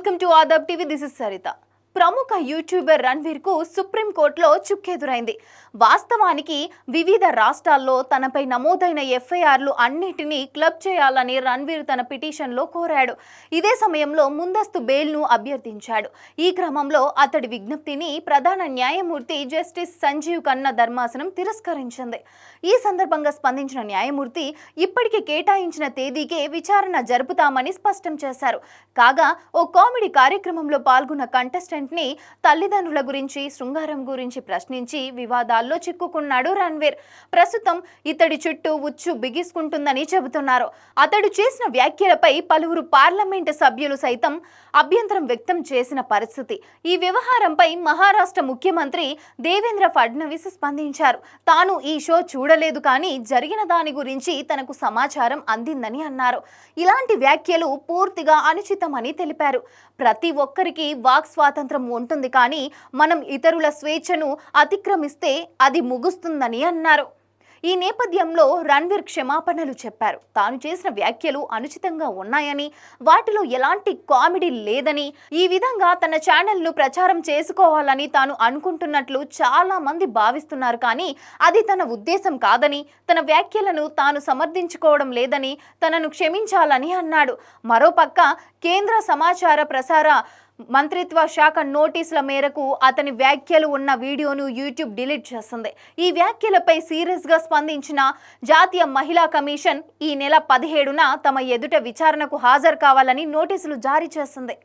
Welcome to Aadab TV. This is Saritha ప్రముఖ YouTuber రణ్వీర్కు సుప్రీంకోర్టులో చుక్కెదురైంది. వాస్తవానికి వివిధ రాష్ట్రాల్లో తనపై నమోదైన ఎఫ్ఐఆర్లు అన్నిటినీ క్లబ్ చేయాలని రణ్వీర్ తన పిటిషన్లో కోరాడు. ఇదే సమయంలో ముందస్తు బెయిల్ను అభ్యర్థించాడు. ఈ క్రమంలో అతడి విజ్ఞప్తిని ప్రధాన న్యాయమూర్తి జస్టిస్ సంజీవ్ ఖన్నా ధర్మాసనం తిరస్కరించింది. ఈ సందర్భంగా స్పందించిన న్యాయమూర్తి ఇప్పటికే కేటాయించిన తేదీకే విచారణ జరుపుతామని స్పష్టం చేశారు. కాగా ఓ కామెడీ కార్యక్రమంలో పాల్గొన్న కంటెస్టెంట్ ని తల్లిదండ్రుల గురించి శృంగారం గురించి ప్రశ్నించి వివాదాల్లో చిక్కుకున్నాడు రణ్వీర్. ప్రస్తుతం ఇతడి చుట్టూ ఉచ్చు బిగిసుకుంటుందని చెబుతున్నారు. అతడు చేసిన వ్యాఖ్యలపై పలువురు పార్లమెంటు సభ్యులు సైతం అభ్యంతరం వ్యక్తం చేసిన పరిస్థితి. ఈ వ్యవహారంపై మహారాష్ట్ర ముఖ్యమంత్రి దేవేంద్ర ఫడ్నవీస్ స్పందించారు. తాను ఈ షో చూడలేదు కానీ జరిగిన దాని గురించి తనకు సమాచారం అందిందని అన్నారు. ఇలాంటి వ్యాఖ్యలు పూర్తిగా అనుచితమని తెలిపారు. ప్రతి ఒక్కరికి వాక్ స్వాతంత్రం ఉంటుంది కానీ మనం ఇతరుల స్వేచ్ఛను అతిక్రమిస్తే అది ముగుస్తుందని అన్నారు. ఈ నేపథ్యంలో రణ్వీర్ క్షమాపణలు చెప్పారు. తాను చేసిన వ్యాఖ్యలు అనుచితంగా ఉన్నాయని వాటిలో ఎలాంటి కామెడీ లేదని ఈ విధంగా తన ఛానల్ను ప్రచారం చేసుకోవాలని తాను అనుకుంటున్నట్లు చాలా మంది భావిస్తున్నారు కానీ అది తన ఉద్దేశం కాదని తన వ్యాఖ్యలను తాను సమర్థించుకోవడం లేదని తనను క్షమించాలని అన్నాడు. మరోపక్క కేంద్ర సమాచార ప్రసార మంత్రిత్వ శాఖ నోటీసుల మేరకు అతని వ్యాఖ్యలు ఉన్న వీడియోను యూట్యూబ్ డిలీట్ చేస్తుంది. ఈ వ్యాఖ్యలపై సీరియస్గా స్పందించిన జాతీయ మహిళా కమిషన్ ఈ నెల పదిహేడున తమ ఎదుట విచారణకు హాజరు కావాలని నోటీసులు జారీ చేస్తుంది.